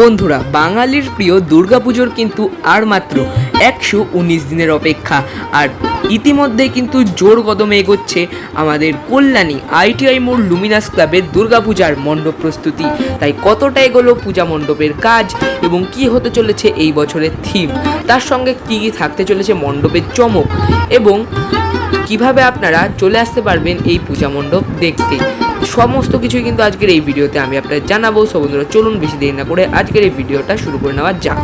বন্ধুরা, বাঙালির প্রিয় দুর্গাপুজোর কিন্তু আর মাত্র একশো উনিশ দিনের অপেক্ষা। আর ইতিমধ্যে কিন্তু জোর কদমে এগোচ্ছে আমাদের কল্যাণী আইটিআই মোড় লুমিনাস ক্লাবের দুর্গাপূজার মণ্ডপ প্রস্তুতি। তাই কতটা এগোলো পূজা মণ্ডপের কাজ এবং কি হতে চলেছে এই বছরের থিম, তার সঙ্গে কী কী থাকতে চলেছে মণ্ডপের চমক এবং কীভাবে আপনারা চলে আসতে পারবেন এই পূজা মণ্ডপ দেখতে। সমস্ত কিছুই কিন্তু আজকের এই ভিডিওতে আমি আপনাদের জানাব। সো বন্ধুরা, চলুন বেশি দেরি না করে আজকের এই ভিডিওটা শুরু করে নেওয়া যাক।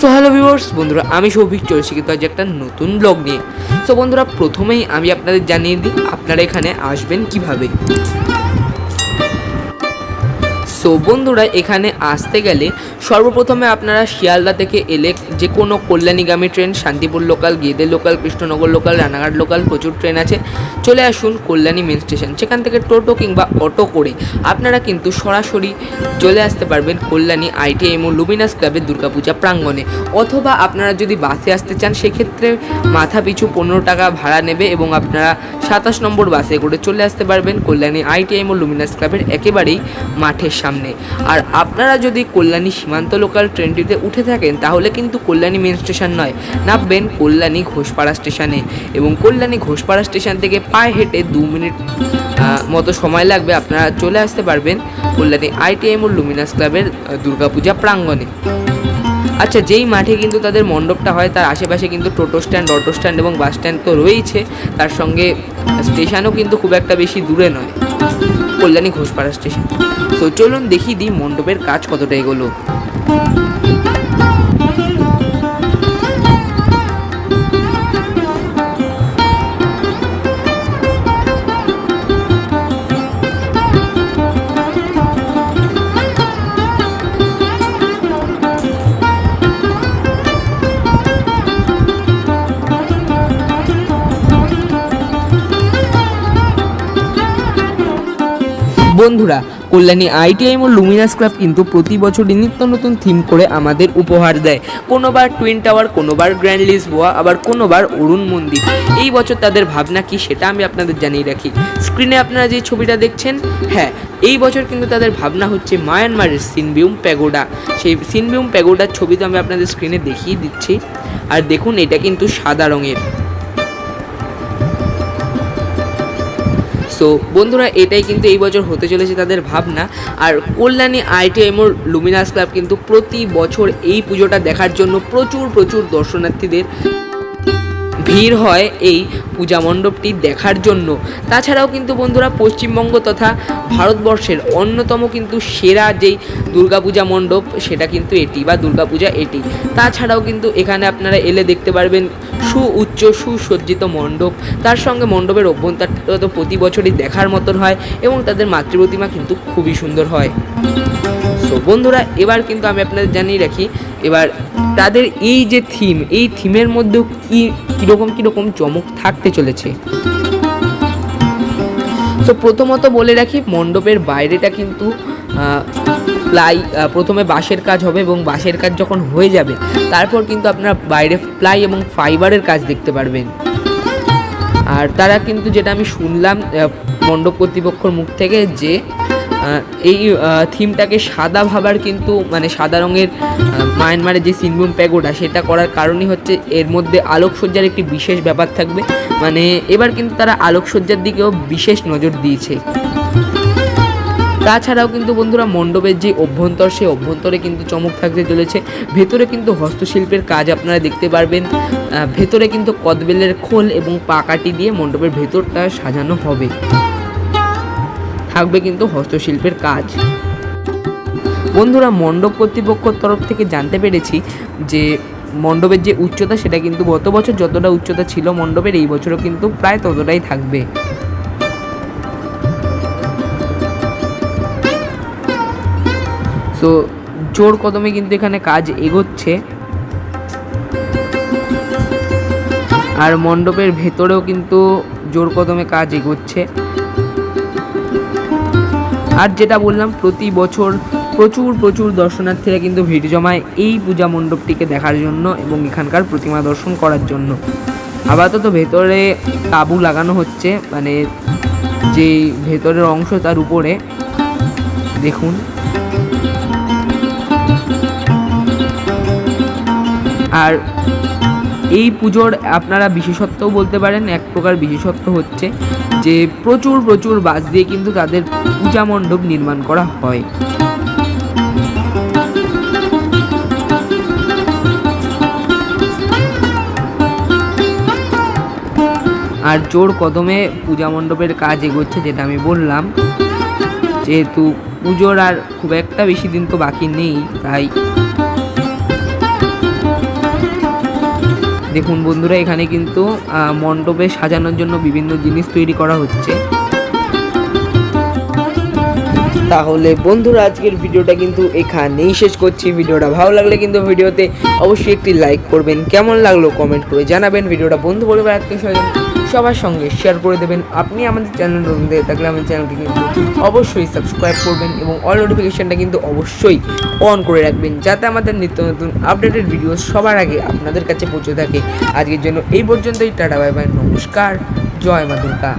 সো হ্যালো ভিউয়ার্স, বন্ধুরা, আমি সৌভিক, চলছি কিন্তু আজ একটা নতুন ব্লগ নিয়ে। সো বন্ধুরা, প্রথমেই আমি আপনাদের জানিয়ে দিই, আপনারা এখানে আসবেন কীভাবে? সো বন্ধুরা, এখানে আসতে গেলে সর্বপ্রথমে আপনারা শিয়ালদা থেকে এলে যে কোনো কল্যাণীগামী train, Shantipur local Gede local, Krishnanagar local, Ranaghat local, প্রচুর ট্রেন আছে। চলে আসুন কল্যাণী মেন স্টেশন। সেখান থেকে টোটো কিংবা অটো করে আপনারা কিন্তু সরাসরি চলে আসতে পারবেন কল্যাণী আইটিএম ও লুমিনাস ক্লাবের দুর্গাপূজা প্রাঙ্গণে। অথবা আপনারা যদি বাসে আসতে চান, সেক্ষেত্রে মাথা পিছু পনেরো টাকা ভাড়া নেবে এবং আপনারা সাতাশ নম্বর বাসে করে চলে আসতে পারবেন কল্যাণী আইটিআইএম ও লুমিনাস ক্লাবের একেবারেই মাঠের সামনে। আর আপনারা যদি কল্যাণী সীমান্ত লোকাল ট্রেনটিতে উঠে থাকেন, তাহলে কিন্তু কল্যাণী মেন স্টেশন নয়, নামবেন কল্যাণী ঘোষপাড়া স্টেশনে এবং কল্যাণী ঘোষপাড়া স্টেশন থেকে পায়ে হেঁটে দু মিনিট মতো সময় লাগবে, আপনারা চলে আসতে পারবেন কল্যাণী আইটিআইএম ও লুমিনাস ক্লাবের দুর্গাপূজা প্রাঙ্গণে। আচ্ছা যেই মাঠে কিন্তু তাদের মণ্ডপটা হয়, তার আশেপাশে কিন্তু টোটো স্ট্যান্ড অটো স্ট্যান্ড এবং বাস স্ট্যান্ড তো রয়েইছে। তার সঙ্গে স্টেশনও কিন্তু খুব একটা বেশি দূরে নয়। কল্যাণী ঘোষপাড়া স্টেশন। তো চলুন দেখিয়ে দিই মণ্ডপের কাজ কতটা এগোলো। বন্ধুরা, কল্যাণী আইটিআই ও লুমিনাস ক্লাব কিন্তু প্রতি বছরই নিত্য নতুন থিম করে আমাদের উপহার দেয়। কোনোবার টুইন টাওয়ার, কোনোবার গ্র্যান্ড লিসবোয়া আবার কোনোবার অরুণ মন্দির। এই বছর তাদের ভাবনা কি সেটা আমি আপনাদের জানিয়ে রাখি। স্ক্রিনে আপনারা যে ছবিটা দেখছেন হ্যাঁ এই বছর কিন্তু তাদের ভাবনা হচ্ছে মায়ানমারের সিনবিউম প্যাগোডা। সেই সিনবিউম প্যাগোডার ছবি তো আমি আপনাদের স্ক্রিনে দেখিয়ে দিচ্ছি। আর দেখুন, এটা কিন্তু সাদা রঙের। সো বন্ধুরা, এটাই কিন্তু এই বছর হতে চলেছে তাদের ভাবনা। আর কল্যাণী আইটিএমওর লুমিনাস ক্লাব কিন্তু প্রতি বছর এই পুজোটা দেখার জন্য প্রচুর প্রচুর দর্শনার্থীদের ভিড় হয় এই পূজা মণ্ডপটি দেখার জন্য। তাছাড়াও কিন্তু বন্ধুরা পশ্চিমবঙ্গ তথা ভারতবর্ষের অন্যতম কিন্তু সেরা যেই দুর্গাপূজা মণ্ডপ, সেটা কিন্তু এটি বা দুর্গাপূজা এটি। তাছাড়াও কিন্তু এখানে আপনারা এলে দেখতে পারবেন সুউচ্চ, সুসজ্জিত মণ্ডপ। তার সঙ্গে মণ্ডপের অভ্যন্তরটা তো প্রতি বছরই দেখার মতন হয় এবং তাদের মাতৃপ্রতিমা কিন্তু খুবই সুন্দর হয়। সো বন্ধুরা, এবার কিন্তু আমি আপনাদের জানিয়ে রাখি, এবার তাদের এই যে থিম এই থিমের মধ্যেও কি, কীরকম কীরকম চমক থাকতে চলেছে? তো প্রথমত বলে রাখি, মণ্ডপের বাইরেটা কিন্তু প্লাই প্রথমে বাঁশের কাজ হবে এবং বাঁশের কাজ যখন হয়ে যাবে, তারপর কিন্তু আপনারা বাইরে প্লাই এবং ফাইবারের কাজ দেখতে পারবেন। আর তারা কিন্তু যেটা আমি শুনলাম মণ্ডপ কর্তৃপক্ষর মুখ থেকে যে এই থিমটাকে সাদা ভাবার কিন্তু মানে সাদা রঙের মায়ানমারের যে সিনবুম প্যাগোডা, সেটা করার কারণই হচ্ছে এর মধ্যে আলোকসজ্জার একটি বিশেষ ব্যাপার থাকবে। মানে এবার কিন্তু তারা আলোকসজ্জার দিকেও বিশেষ নজর দিয়েছে। তাছাড়াও কিন্তু বন্ধুরা, মণ্ডপের যে অভ্যন্তর, সেই অভ্যন্তরে কিন্তু চমক থাকতে চলেছে। ভেতরে কিন্তু হস্তশিল্পের কাজ আপনারা দেখতে পারবেন। ভেতরে কিন্তু কদবেলের খোল এবং পাকাটি দিয়ে মণ্ডপের ভেতরটা সাজানো হবে। থাকবে কিন্তু হস্তশিল্পের কাজ। বন্ধুরা, মণ্ডপ কর্তৃপক্ষর তরফ থেকে জানতে পেরেছি যে মণ্ডপের যে উচ্চতা, সেটা কিন্তু গত বছর যতটা উচ্চতা ছিল মণ্ডপের, এই বছরও কিন্তু প্রায় ততটাই থাকবে। তো জোর কদমে কিন্তু এখানে কাজ এগোচ্ছে। আর মণ্ডপের ভেতরেও কিন্তু জোর কদমে কাজ এগোচ্ছে। আর যেটা বললাম, প্রতি বছর প্রচুর প্রচুর দর্শনার্থীরা কিন্তু ভিড় জমায় এই পূজা মণ্ডপটিকে দেখার জন্য এবং এখানকার প্রতিমা দর্শন করার জন্য। আপাতত ভেতরে তাঁবু লাগানো হচ্ছে মানে যে ভেতরের অংশ তার উপরে। দেখুন। আর এই পুজোর আপনারা বিশেষত্বও বলতে পারেন, এক প্রকার বিশেষত্ব হচ্ছে যে প্রচুর প্রচুর বাস দিয়ে কিন্তু তাদের পূজা মণ্ডপ নির্মাণ করা হয়। আর জোর কদমে পূজা মণ্ডপের কাজ এগোচ্ছে যেটা আমি বললাম, যেহেতু পুজোর আর খুব একটা বেশি দিন তো বাকি নেই, তাই দেখুন বন্ধুরা, এখানে কিন্তু মণ্ডপে সাজানোর জন্য বিভিন্ন জিনিস তৈরি করা হচ্ছে। তাহলে বন্ধুরা, আজকের ভিডিওটা কিন্তু এখানেই শেষ করছি। ভিডিওটা ভালো লাগলে কিন্তু ভিডিওতে অবশ্যই একটি লাইক করবেন। কেমন লাগল কমেন্ট করে জানাবেন। ভিডিওটা বন্ধু বলবে আত্মীয় স্বজন সবার সঙ্গে শেয়ার করে দেবেন। আপনি আমাদের চ্যানেল নতুন দেখে থাকলে আমাদের চ্যানেলটি কিন্তু অবশ্যই সাবস্ক্রাইব করবেন এবং অল নোটিফিকেশানটা কিন্তু অবশ্যই অন করে রাখবেন, যাতে আমাদের নিত্য নতুন আপডেটেড ভিডিও সবার আগে আপনাদের কাছে পৌঁছে থাকে। আজকের জন্য এই পর্যন্তই, টাটা বাই বাই নমস্কার, জয় মা দুর্গা।